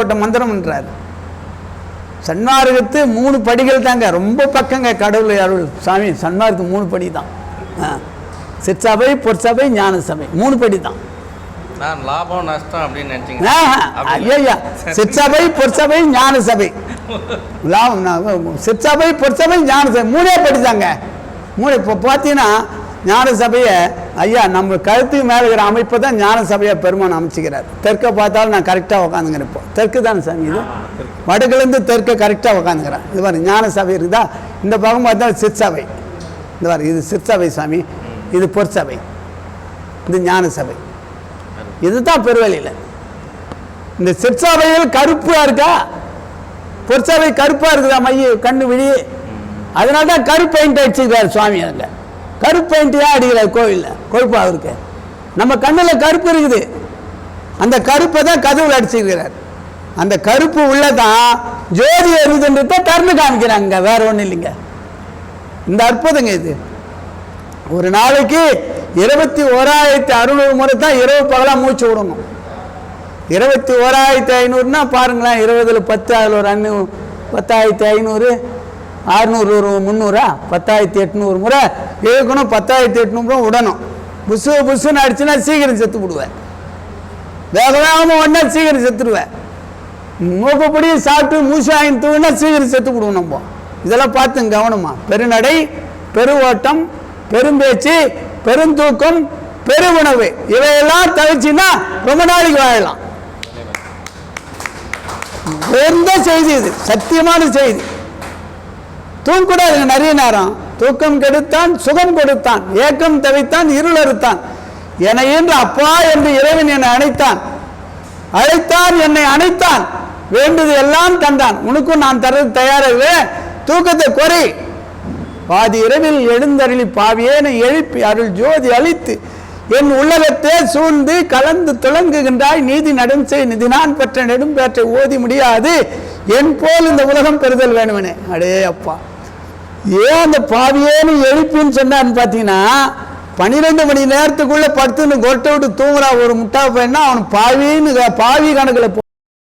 போட்ட மந்திரம்ன்றார். சன்மார்க்கத்து மூணு படிகள் தாங்க. ரொம்ப பக்கங்க கடவுள் அருள். சாமி சன்மார்க்கு மூணு படி தான். சிற்சபை பொற்சபை ஞான சபை மூணு படி தான் நான் லாபம் நஷ்டம் அப்படின்னு நினைச்சீங்க. அப்படி ஐயா சிற்சபை பொற்சபை ஞான சபை லாபம் சிற்சபை பொற்சபை ஞான சபை மூணே படித்தாங்க மூணு இப்போ பார்த்தீங்கன்னா ஞான சபையை ஐயா நம்ம கழுத்துக்கு மேலே இருக்கிற அமைப்பை தான் ஞான சபையை பெருமான் அமைச்சிக்கிறார். தெற்க பார்த்தாலும் நான் கரெக்டாக உட்காந்துங்கிறேன் இப்போ தெற்கு தானே சாமி இது? வடக்குலேருந்து தெற்க. கரெக்டாக உட்காந்துக்கிறேன் இது மாதிரி ஞான சபை இருக்குதா? இந்த பக்கம் பார்த்தா சிற்சபை. இந்த மாதிரி இது சிற்சபை சாமி. இது பொற்சபை. இது ஞான சபை இதுதான் பெருவழியில். இந்த சிற்சபையில் கருப்பாக இருக்கா? பொற்சபை கருப்பாக இருக்குதா? மைய கண்ணு விழி அதனால தான் கருப்பு பெயிண்ட் அடிச்சுக்கிறார் சுவாமி அங்கே கருப்பு பெயிண்ட் ஏன் அடிக்கிறார் கோவிலில் கொழுப்பாக இருக்கு. நம்ம கண்ணில் கருப்பு இருக்குது. அந்த கருப்பை தான் கதவுல அடிச்சிருக்கிறார். அந்த கருப்பு உள்ளதான் ஜோதி எருதுன்றத திறந்து காமிக்கிறாங்க வேற ஒன்றும் இல்லைங்க. இந்த அற்புதங்க இது. ஒரு நாளைக்கு இருபத்தி ஓராயிரத்தி அறுநூறு முறை தான் இரவு பகலாக மூச்சு விடணும். இருபத்தி ஓராயிரத்தி ஐநூறுனா பாருங்களேன் இருபதில் பத்து அதில் ஒரு அண்ணு பத்தாயிரத்தி ஐநூறு அறுநூறு ஒரு முந்நூறா? பத்தாயிரத்தி எட்நூறு முறை இழுக்கணும் பத்தாயிரத்தி எட்நூறுபா விடணும் புசு புசுன்னு அடிச்சுன்னா சீக்கிரம் செத்து விடுவேன் வேக வேகமாக ஒன்றா சீக்கிரம் செத்துடுவேன் மூக்கப்படி சாப்பிட்டு மூசி வாங்கி சீக்கிரம் செத்து விடுவோம் நம்ம. இதெல்லாம் பார்த்து கவனமா. பெருநடை பெருவோட்டம் பெரும்பேச்சு பெருந்தூக்கம் பெருவுணவு. இவையெல்லாம் தவிச்சுன்னா ரொம்ப நாளைக்கு வாழலாம். உயர்ந்த செய்தி இது. சத்தியமான செய்தி. தூங்கக்கூடாதுங்க நிறைய நேரம். தூக்கம் கெடுத்தான் சுகம் கொடுத்தான் ஏக்கம் தவித்தான் இருள் அறுத்தான். என என்று அப்பா என்று இறைவன் என்னை அணைத்தான். அழைத்தான் என்னை அணைத்தான். வேண்டது எல்லாம் தந்தான். உனக்கும் நான் தரது தயாராகவே தூக்கத்தை குறை. பாதி இரவில் எழுந்தருளி பாவியேனை எழுப்பி அருள் ஜோதி அழித்து என் உள்ளகத்தே சூழ்ந்து கலந்து துளங்குகின்றாய். நீதி நடுஞ்சை செய் நிதி நான் பெற்ற நெடும்பேற்றை ஓதி முடியாது. என் போல் இந்த உலகம் பெறுதல் வேணுமனே. அடே அப்பா. ஏன் அந்த பாவியேன்னு எழுப்பின்னு சொன்னான்னு பார்த்தீங்கன்னா பன்னிரெண்டு மணி நேரத்துக்குள்ளே படுத்துன்னு கொட்டை விட்டு தூங்குறா ஒரு முட்டா பையனா அவன் பாவின்னு பாவி கணக்கில்